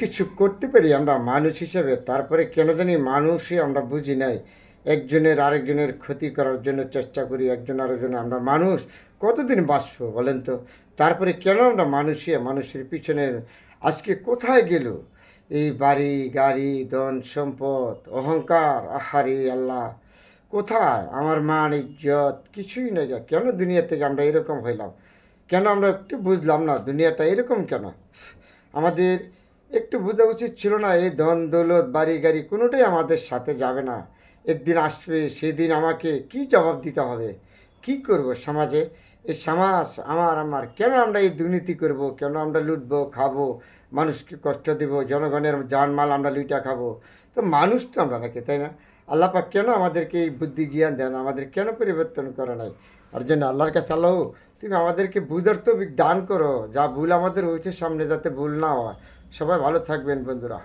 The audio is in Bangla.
কিছু করতে পারি আমরা মানুষ হিসেবে, তারপরে কেন জানি মানুষই আমরা বুঝি নাই। একজনের আরেকজনের ক্ষতি করার জন্য চেষ্টা করি, একজন আরেকজন, আমরা মানুষ কতদিন বাঁচব বলেন তো? তারপরে কেন আমরা মানুষই, মানুষের পিছনে আজকে কোথায় গেল? এই বাড়ি, গাড়ি, ধন, সম্পদ, অহংকার, আহারি আল্লাহ, কোথায়? আমার মান, ইজ্জত, কিছুই নেই। কেন দুনিয়া থেকে আমরা এরকম হইলাম? কেন আমরা একটু বুঝলাম না দুনিয়াটা এরকম কেন? আমাদের একটু বোঝা উচিত ছিল না, এই ধন দৌলত বাড়ি গাড়ি কোনোটাই আমাদের সাথে যাবে না। একদিন আসবে, সেদিন আমাকে কি জবাব দিতে হবে? কি করব সমাজে? এই সমাজ আমার আমার। কেন আমরা এই দুর্নীতি করব? কেন আমরা লুটবো, খাব? মানুষকে কষ্ট দেব, জনগণের জানমাল আমরা লুইটা খাব? তো মানুষ তো আমরা নাকি, তাই না? আল্লাপাক কেন আমাদেরকে এই বুদ্ধি জ্ঞান দেন? আমাদের কেন পরিবর্তন করে নাই? আর জন্য আল্লাহর কাছে আল্লাহ তুমি আমাদেরকে বুঝার তো দান করো, যা ভুল আমাদের হয়েছে সামনে যাতে ভুল না হয়। সবাই ভালো থাকবেন বন্ধুরা।